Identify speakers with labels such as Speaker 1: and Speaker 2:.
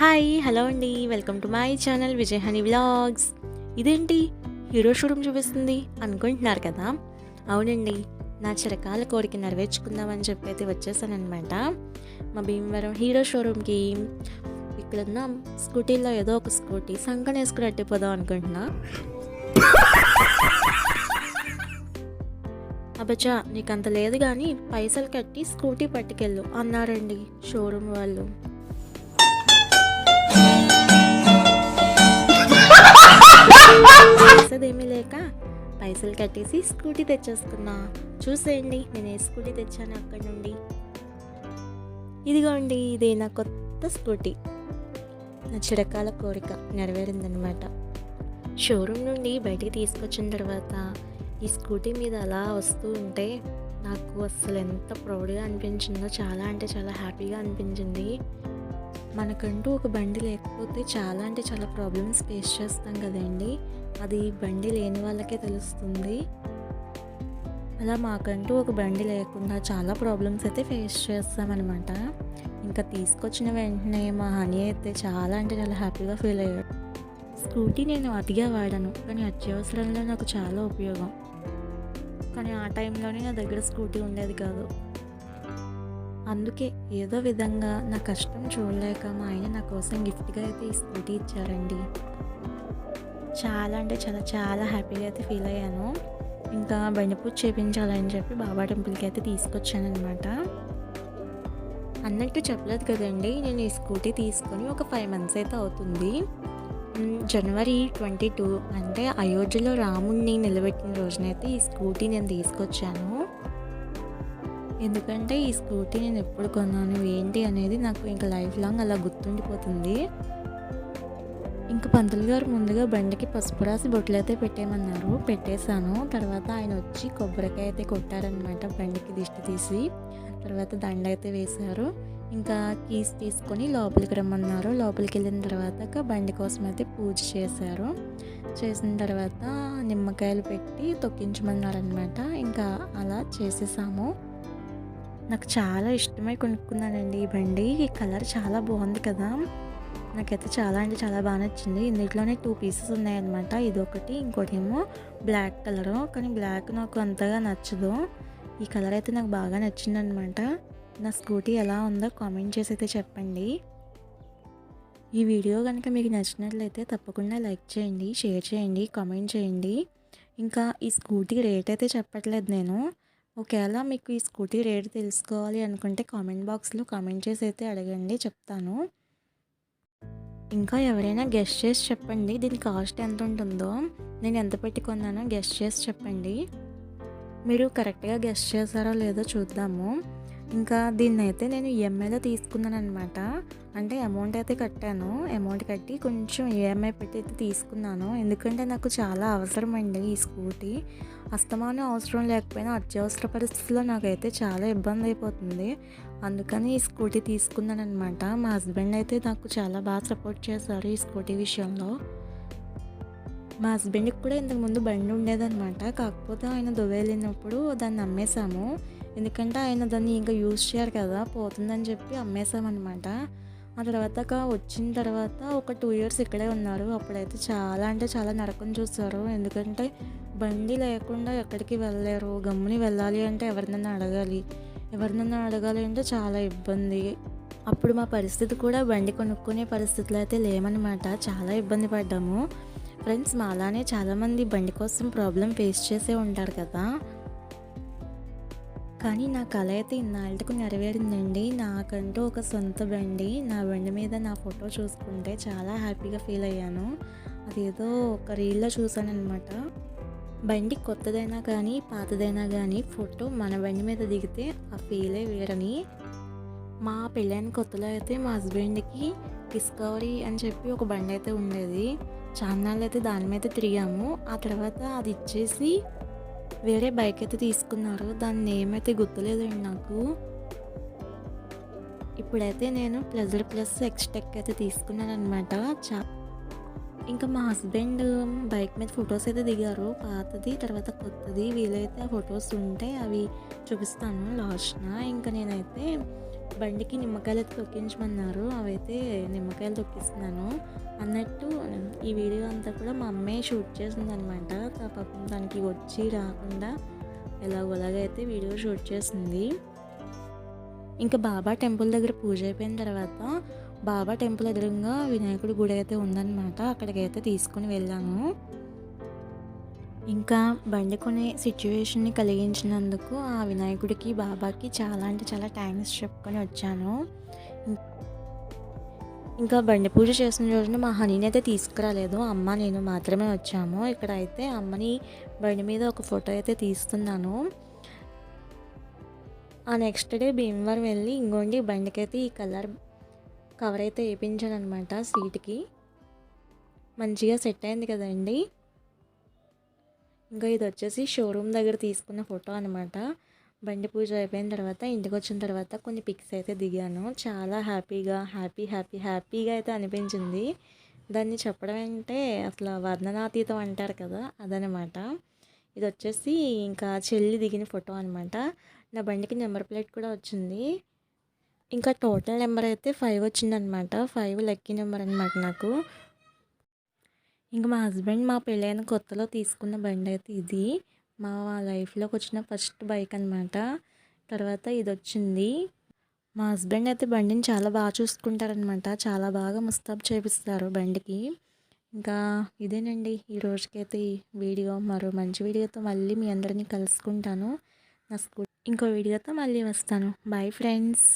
Speaker 1: Hi hello అండి. Welcome to my channel Vijay honey vlogs. ఇదేంటి? Hero showroom చూపిస్తుంది అనుకుంటున్నారు కదా? అవునండి. నా చిరకాల కోరిక నెరవేర్చుకుందామని చెప్పి అయితే వచ్చేసానమాట మా భీమవరం హీరో షోరూమ్కి ఇక్కడ ఉన్న స్కూటీలో ఏదో ఒక స్కూటీ సంకన వేసుకుని అట్టిపోదాం అనుకుంటున్నా. అబ్బా నీకు అంత లేదు కానీ పైసలు కట్టి స్కూటీ పట్టుకెళ్ళు అన్నారండి షోరూమ్ వాళ్ళు. చేసేదేమీ లేక పైసలు కట్టేసి స్కూటీ తెచ్చేసుకున్నా. చూసేయండి నేను ఏ స్కూటీ తెచ్చాను అక్కడ నుండి. ఇదిగోండి ఇది నా కొత్త స్కూటీ. నా చిరకాల కోరిక నెరవేరిందనమాట షోరూమ్ నుండి బయటికి తీసుకొచ్చిన తర్వాత ఈ స్కూటీ మీద అలా వస్తూ ఉంటే నాకు అసలు ఎంత ప్రౌడ్గా అనిపించిందో చాలా అంటే చాలా హ్యాపీగా అనిపించింది. మనకంటూ ఒక బండి లేకపోతే చాలా అంటే చాలా ప్రాబ్లమ్స్ ఫేస్ చేస్తాం కదండి. అది బండి లేని వాళ్ళకే తెలుస్తుంది. అలా మాకంటూ ఒక బండి లేకుండా చాలా ప్రాబ్లమ్స్ అయితే ఫేస్ చేస్తామన్నమాట. ఇంకా తీసుకొచ్చిన వెంటనే మా హనీ అయితే చాలా అంటే చాలా హ్యాపీగా ఫీల్ అయ్యాడు. స్కూటీ నేను అతిగా వాడాను కానీ అత్యవసరంలో నాకు చాలా ఉపయోగం. కానీ ఆ టైంలోనే నా దగ్గర స్కూటీ ఉండేది కాదు. అందుకే ఏదో విధంగా నా కష్టం చూడలేక మా ఆయన నా కోసం గిఫ్ట్గా అయితే ఈ స్కూటీ ఇచ్చారండి. చాలా అంటే చాలా చాలా హ్యాపీగా అయితే ఫీల్ అయ్యాను. ఇంకా బండిపూజ చేపించాలని చెప్పి బాబా టెంపుల్కి అయితే తీసుకొచ్చాను అనమాట అన్నట్టు చెప్పలేదు కదండి నేను ఈ స్కూటీ తీసుకొని ఒక ఫైవ్ మంత్స్ అయితే అవుతుంది. జనవరి ట్వంటీ టూ అంటే అయోధ్యలో రాముణ్ణి నిలబెట్టిన రోజునైతే ఈ స్కూటీ నేను తీసుకొచ్చాను. ఎందుకంటే ఈ స్కూటీ నేను ఎప్పుడు కొన్నాను ఏంటి అనేది నాకు ఇంకా లైఫ్ లాంగ్ అలా గుర్తుండిపోతుంది. ఇంకా పంతులు గారు ముందుగా బండికి పసుపు రాసి బొట్లు అయితే పెట్టేయమన్నారు పెట్టేశాను. తర్వాత ఆయన వచ్చి కొబ్బరికాయ అయితే కొట్టారనమాట బండికి దిష్టి తీసి. తర్వాత దండ అయితే వేశారు. ఇంకా కీస్ తీసుకొని లోపలికి రమ్మన్నారు. లోపలికి వెళ్ళిన తర్వాత బండి కోసం అయితే పూజ చేశారు. చేసిన తర్వాత నిమ్మకాయలు పెట్టి తొక్కించమన్నారనమాట ఇంకా అలా చేసేసాము. నాకు చాలా ఇష్టమై కొనుక్కున్నానండి ఈ బండి. ఈ కలర్ చాలా బాగుంది కదా. నాకైతే చాలా అంటే చాలా బాగా నచ్చింది. ఇందులోనే టూ పీసెస్ ఉన్నాయన్నమాట. ఇది ఒకటి ఇంకోటి ఏమో బ్లాక్ కలరు. కానీ బ్లాక్ నాకు అంతగా నచ్చదు. ఈ కలర్ అయితే నాకు బాగా నచ్చిందనమాట నా స్కూటీ ఎలా ఉందో కామెంట్ చేసి అయితే చెప్పండి. ఈ వీడియో కనుక మీకు నచ్చినట్లయితే తప్పకుండా లైక్ చేయండి షేర్ చేయండి కామెంట్ చేయండి. ఇంకా ఈ స్కూటీ రేట్ అయితే చెప్పట్లేదు నేను. ఒకవేళ మీకు ఈ స్కూటీ రేట్ తెలుసుకోవాలి అనుకుంటే కామెంట్ బాక్స్లో కామెంట్ చేసి అయితే అడగండి చెప్తాను. ఇంకా ఎవరైనా గెస్ట్ చేసి చెప్పండి దీని కాస్ట్ ఎంత ఉంటుందో నేను ఎంత పెట్టి కొన్నానో గెస్ట్ చేసి చెప్పండి. మీరు కరెక్ట్గా గెస్ట్ చేశారో లేదో చూద్దాము. ఇంకా దీన్ని అయితే నేను ఈఎంఐలో తీసుకున్నాను అనమాట అంటే అమౌంట్ అయితే కట్టాను. అమౌంట్ కట్టి కొంచెం ఈఎంఐ పెట్టి అయితే తీసుకున్నాను. ఎందుకంటే నాకు చాలా అవసరం అండి ఈ స్కూటీ. అస్తమానం అవసరం లేకపోయినా అత్యవసర పరిస్థితుల్లో నాకైతే చాలా ఇబ్బంది అయిపోతుంది. అందుకని ఈ స్కూటీ తీసుకున్నాను అనమాట మా హస్బెండ్ అయితే నాకు చాలా బాగా సపోర్ట్ చేశారు ఈ స్కూటీ విషయంలో. మా హస్బెండ్కి కూడా ఇంతకుముందు బండి ఉండేదన్నమాట. కాకపోతే ఆయన దువ్వెళ్ళినప్పుడు దాన్ని అమ్మేశాము. ఎందుకంటే ఆయన దాన్ని ఇంకా యూజ్ చేయరు కదా పోతుందని చెప్పి అమ్మేశామన్నమాట. ఆ తర్వాత వచ్చిన తర్వాత ఒక టూ ఇయర్స్ ఇక్కడే ఉన్నారు. అప్పుడైతే చాలా అంటే చాలా నరకం చూస్తారు ఎందుకంటే బండి లేకుండా ఎక్కడికి వెళ్ళలేరు. గమ్ముని వెళ్ళాలి అంటే ఎవరినైనా అడగాలి. ఎవరినైనా అడగాలి అంటే చాలా ఇబ్బంది. అప్పుడు మా పరిస్థితి కూడా బండి కొనుక్కునే పరిస్థితులు అయితే లేమన్నమాట. చాలా ఇబ్బంది పడ్డాము. ఫ్రెండ్స్ మా అలానే చాలామంది బండి కోసం ప్రాబ్లం ఫేస్ చేసే ఉంటారు కదా. కానీ నా కళ అయితే ఇన్నాళ్ళకు నెరవేరిందండి. నాకంటూ ఒక సొంత బండి. నా బండి మీద నా ఫోటో చూసుకుంటే చాలా హ్యాపీగా ఫీల్ అయ్యాను. అదేదో ఒక రీల్లో చూసాను అనమాట బండి కొత్తదైనా కానీ పాతదైనా కానీ ఫోటో మన బండి మీద దిగితే ఆ ఫీలే వేరని. మా పెళ్ళైన కొత్తలో అయితే మా హస్బెండ్కి డిస్కవరీ అని చెప్పి ఒక బండి అయితే ఉండేది. చాన్నాళ్ళు అయితే దాని మీద తిరిగాము. ఆ తర్వాత అది ఇచ్చేసి వేరే బైక్ అయితే తీసుకున్నారు. దాని నేమ్ అయితే గుర్తులేదండి నాకు. ఇప్పుడైతే నేను ప్లెజర్ ప్లస్ ఎక్స్టెక్ అయితే తీసుకున్నాను అనమాట చా ఇంకా మా హస్బెండ్ బైక్ మీద ఫొటోస్ అయితే దిగారు. పాతది తర్వాత కొత్తది. వీలైతే ఆ ఫొటోస్ ఉంటే అవి చూపిస్తాను. లాస్ట్న. ఇంకా నేనైతే బండికి నిమ్మకాయలు అయితే తొక్కించమన్నారు. అవైతే నిమ్మకాయలు తొక్కిస్తున్నాను. అన్నట్టు ఈ వీడియో అంతా కూడా మా అమ్మే షూట్ చేసింది అనమాట పాపం దానికి వచ్చి రాకుండా ఎలాగోలాగైతే వీడియో షూట్ చేసింది. ఇంకా బాబా టెంపుల్ దగ్గర పూజ అయిపోయిన తర్వాత బాబా టెంపుల్ ఎదురుగా వినాయకుడి గుడి అయితే ఉందన్నమాట. అక్కడికైతే తీసుకుని వెళ్ళాను. ఇంకా బండి కొనే సిచ్యువేషన్ని కలిగించినందుకు ఆ వినాయకుడికి బాబాకి చాలా అంటే చాలా థ్యాంక్స్ చెప్పుకొని వచ్చాను. ఇంకా బండి పూజ చేసిన రోజున మా హనీని అయితే తీసుకురాలేదు. అమ్మ నేను మాత్రమే వచ్చాము. ఇక్కడ అయితే అమ్మని బండి మీద ఒక ఫోటో అయితే తీస్తున్నాను. ఆ నెక్స్ట్ డే భీమవరం వెళ్ళి ఇంకోండి బండికైతే ఈ కలర్ కవర్ అయితే వేయించాను అనమాట సీట్కి. మంచిగా సెట్ అయింది కదండి. ఇంకా ఇది వచ్చేసి షోరూమ్ దగ్గర తీసుకున్న ఫోటో అనమాట బండి పూజ అయిపోయిన తర్వాత ఇంటికి వచ్చిన తర్వాత కొన్ని పిక్స్ అయితే దిగాను. చాలా హ్యాపీగా హ్యాపీ హ్యాపీ హ్యాపీగా అయితే అనిపించింది. దాన్ని చెప్పడం అంటే అసలు వర్ణనాతీతం అంటారు కదా అదనమాట ఇది వచ్చేసి ఇంకా చెల్లి దిగిన ఫోటో అనమాట నా బండికి నెంబర్ ప్లేట్ కూడా వచ్చింది. ఇంకా టోటల్ నెంబర్ అయితే ఫైవ్ వచ్చిందనమాట ఫైవ్ లక్కీ నెంబర్ అనమాట నాకు. ఇంకా మా హస్బెండ్ మా పెళ్ళైన కొత్తలో తీసుకున్న బండి అయితే ఇది. మా లైఫ్లోకి వచ్చిన ఫస్ట్ బైక్ అనమాట తర్వాత ఇది వచ్చింది మా హస్బెండ్ అయితే బండిని చాలా బాగా చూసుకుంటారనమాట చాలా బాగా ముస్తాబ్ చేపిస్తారు బండికి. ఇంకా ఇదేనండి ఈ రోజుకైతే వీడియో. మరో మంచి వీడియోతో మళ్ళీ మీ అందరినీ కలుసుకుంటాను. నా స్కూల్ ఇంకో వీడియోతో మళ్ళీ వస్తాను. Bye friends.